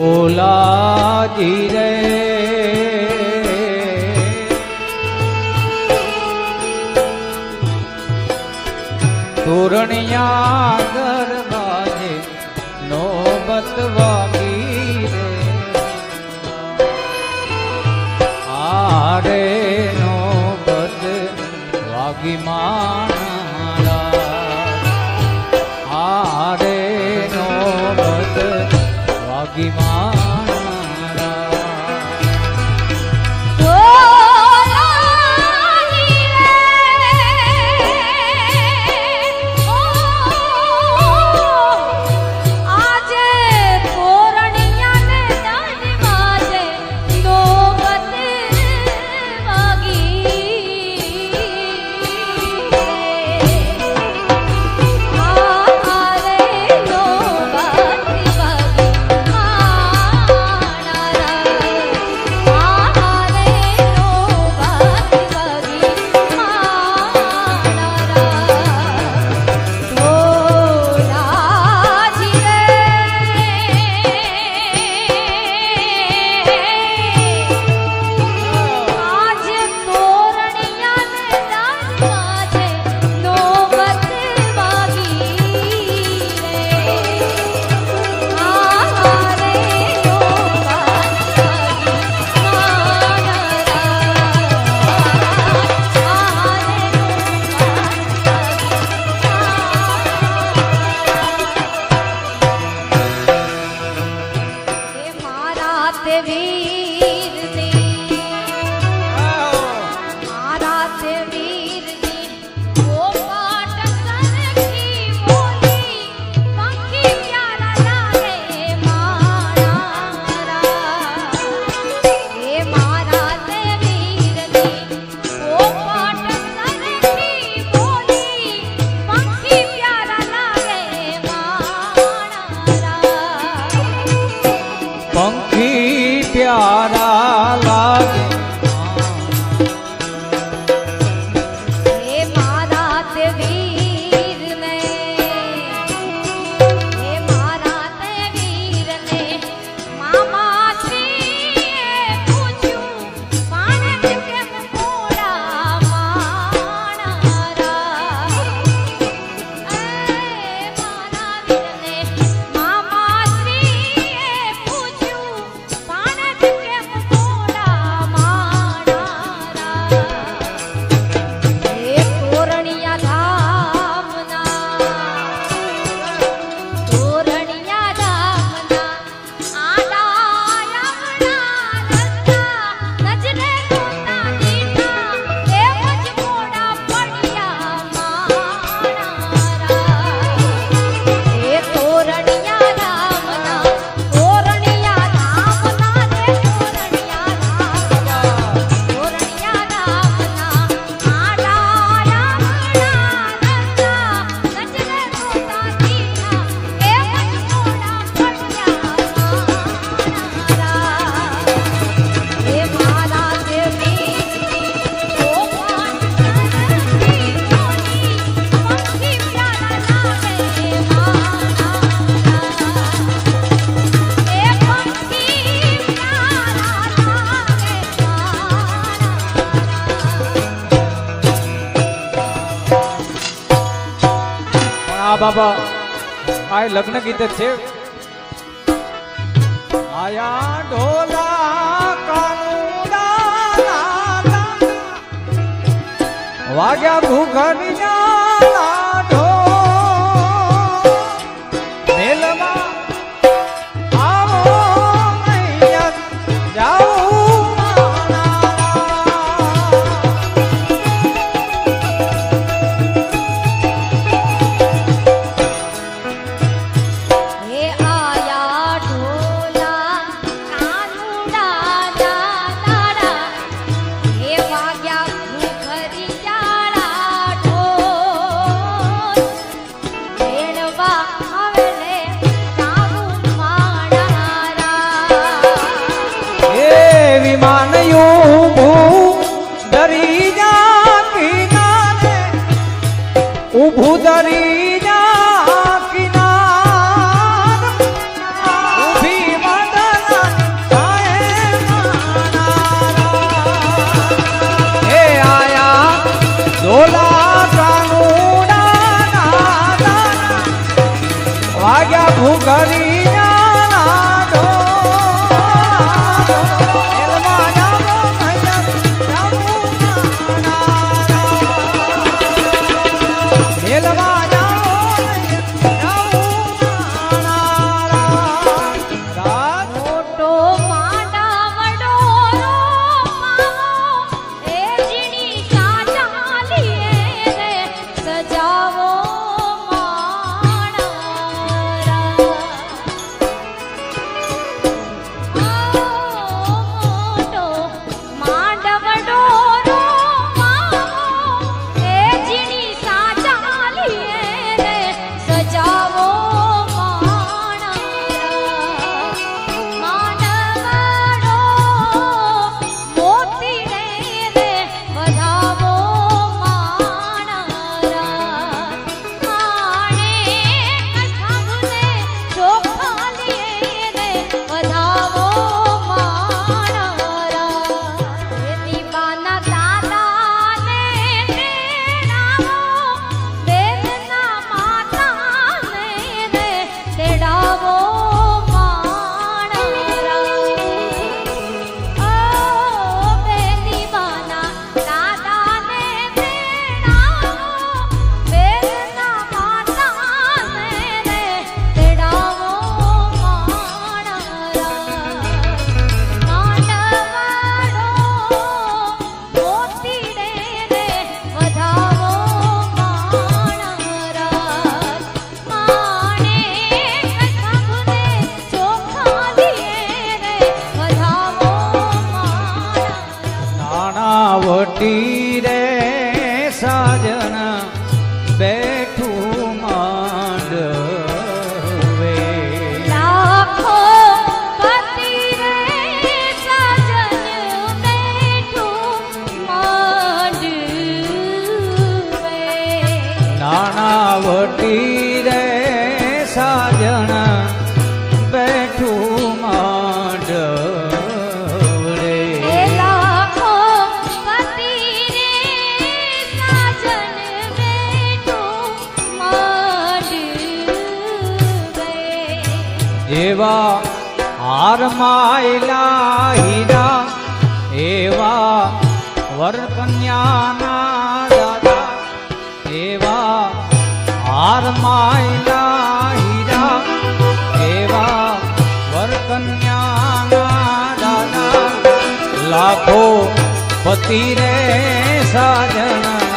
ભોલાજી રે તોરણિયા ગરબાજે નોબત વાગી રે આરે નોબત વાગી માં આ બાબા. આ લગ્ન ગીત છે. આયા ઢોલા વાગ્યા ભૂખની পূজারী જેવા હારમાયેલા હીરા એવા વરકન્યાના દાદા એવા હારમાયેલા હીરા એવા વરકન્યાના દાદા લાખો પતિ રે સાજણા